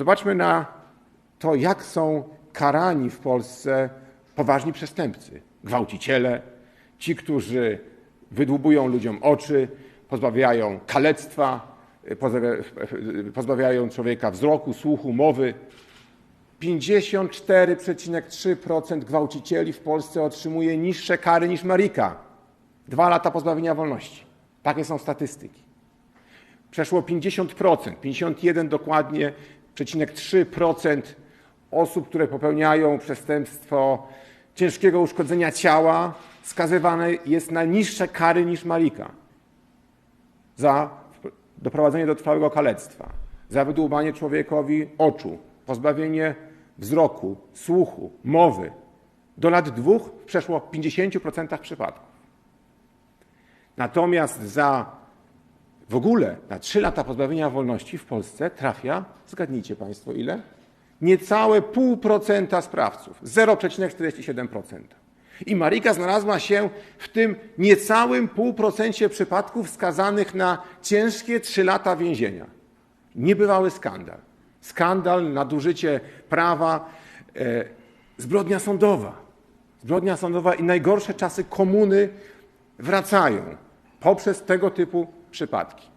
Zobaczmy na to, jak są karani w Polsce poważni przestępcy, gwałciciele, ci, którzy wydłubują ludziom oczy, pozbawiają kalectwa, pozbawia- pozbawiają człowieka wzroku, słuchu, mowy. 54,3% gwałcicieli w Polsce otrzymuje niższe kary niż Marika. Dwa lata pozbawienia wolności. Takie są statystyki. Przeszło 50%, 51 dokładnie, przecinek 3% osób, które popełniają przestępstwo ciężkiego uszkodzenia ciała, skazywane jest na niższe kary niż Marika za doprowadzenie do trwałego kalectwa, za wydłubanie człowiekowi oczu, pozbawienie wzroku, słuchu, mowy. Do lat dwóch przeszło w 50% przypadków. Natomiast za w ogóle na 3 lata pozbawienia wolności w Polsce trafia, zgadnijcie Państwo ile? Niecałe 0,5% sprawców, 0,47%. I Marika znalazła się w tym niecałym 0,5% przypadków skazanych na ciężkie 3 lata więzienia. Niebywały skandal. Skandal, nadużycie prawa, e, zbrodnia sądowa. Zbrodnia sądowa i najgorsze czasy komuny wracają poprzez tego typu przypadki.